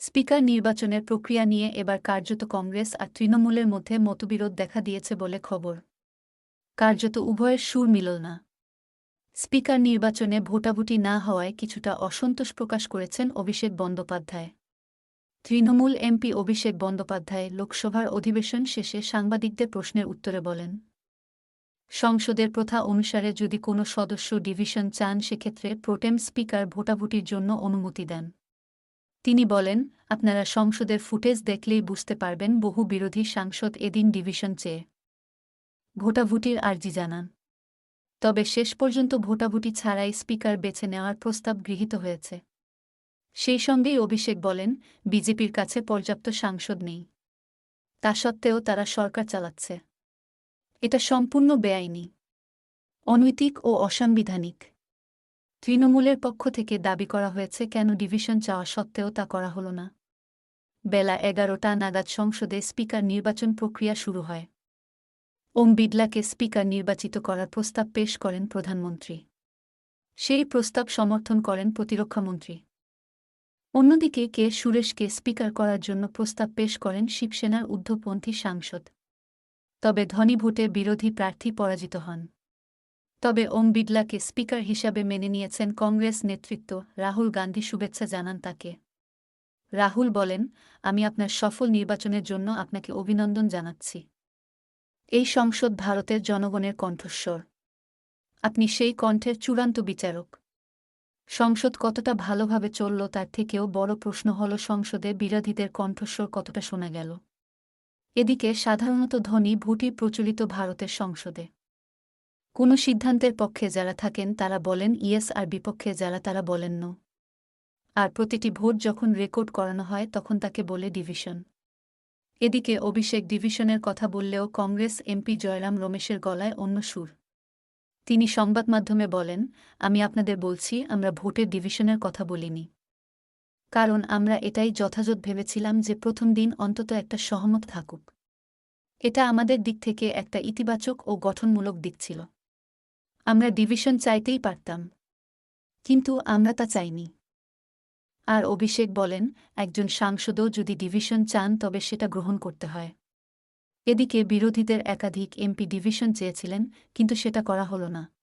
Speaker নির্বাচনের প্রক্রিয়া নিয়ে এবার কার্যত কংগ্রেস আর তৃণমূলের মধ্যে মতবিরোধ দেখা দিয়েছে বলে খবর। কার্যত উভয়ের সুর মিলল না। স্পিকার নির্বাচনে ভোটাভুটি না হওয়ায় কিছুটা অসন্তোষ প্রকাশ করেছেন অভিষেক বন্দ্যোপাধ্যায়। তৃণমূল এমপি অভিষেক বন্দ্যোপাধ্যায় লোকসভার অধিবেশন শেষে সাংবাদিকদের প্রশ্নের উত্তরে বলেন, সংসদের প্রথা অনুসারে যদি কোনো সদস্য ডিভিশন চান, সেক্ষেত্রে প্রোটেম স্পিকার ভোটাভুটির জন্য অনুমতি দেন। তিনি বলেন, আপনারা সংসদের ফুটেজ দেখলেই বুঝতে পারবেন বহু বিরোধী সাংসদ এদিন ডিভিশন চেয়ে ভোটাভুটির আর্জি জানান। তবে শেষ পর্যন্ত ভোটাভুটি ছাড়াই স্পিকার বেছে নেওয়ার প্রস্তাব গৃহীত হয়েছে। সেই সঙ্গেই অভিষেক বলেন, বিজেপির কাছে পর্যাপ্ত সাংসদ নেই। তা সত্ত্বেও তারা সরকার চালাচ্ছে। এটা সম্পূর্ণ বেআইনি, অনৈতিক ও অসাংবিধানিক। তৃণমূলের পক্ষ থেকে দাবি করা হয়েছে কেন ডিভিশন চাওয়া সত্ত্বেও তা করা হল না। বেলা এগারোটা নাগাদ সংসদে স্পিকার নির্বাচন প্রক্রিয়া শুরু হয়। ওম বিড়লাকে স্পিকার নির্বাচিত করার প্রস্তাব পেশ করেন প্রধানমন্ত্রী। সেই প্রস্তাব সমর্থন করেন প্রতিরক্ষামন্ত্রী অন্যদিকে কে সুরেশকে স্পিকার করার জন্য প্রস্তাব পেশ করেন শিবসেনার ঊর্ধ্বপন্থী সাংসদ। তবে ধনী ভোটে বিরোধী প্রার্থী পরাজিত হন। তবে ওম বিড়লাকে স্পিকার হিসাবে মেনে নিয়েছেন কংগ্রেস নেতৃত্ব রাহুল গান্ধী শুভেচ্ছা জানান তাকে। রাহুল বলেন, আমি আপনার সফল নির্বাচনের জন্য আপনাকে অভিনন্দন জানাচ্ছি। এই সংসদ ভারতের জনগণের কণ্ঠস্বর। আপনি সেই কণ্ঠের চূড়ান্ত বিচারক। সংসদ কতটা ভালোভাবে চলল তার থেকেও বড় প্রশ্ন হল সংসদে বিরোধীদের কণ্ঠস্বর কতটা শোনা গেল। এদিকে সাধারণত ধনী ভোটই প্রচলিত ভারতের সংসদে। কোনো সিদ্ধান্তের পক্ষে যারা থাকেন, তারা বলেন, ইয়েস, আর বিপক্ষে যারা, তারা বলেন, নো। আর প্রতিটি ভোট যখন রেকর্ড করানো হয়, তখন তাকে বলে ডিভিশন। এদিকে অভিষেক ডিভিশনের কথা বললেও কংগ্রেস এমপি জয়রাম রমেশের গলায় অন্য সুর। তিনি সংবাদ মাধ্যমে বলেন, আমি আপনাদের বলছি, আমরা ভোটের ডিভিশনের কথা বলিনি। কারণ আমরা এটাই যথাযথ ভেবেছিলাম যে প্রথম দিন অন্তত একটা সহমত থাকুক। এটা আমাদের দিক থেকে একটা ইতিবাচক ও গঠনমূলক দিক ছিল। আমরা ডিভিশন চাইতেই পারতাম। কিন্তু আমরা তা চাইনি। আর অভিষেক বলেন, একজন সাংসদও যদি ডিভিশন চান, তবে সেটা গ্রহণ করতে হয়। এদিকে বিরোধীদের একাধিক এমপি ডিভিশন চেয়েছিলেন, কিন্তু সেটা করা হল না।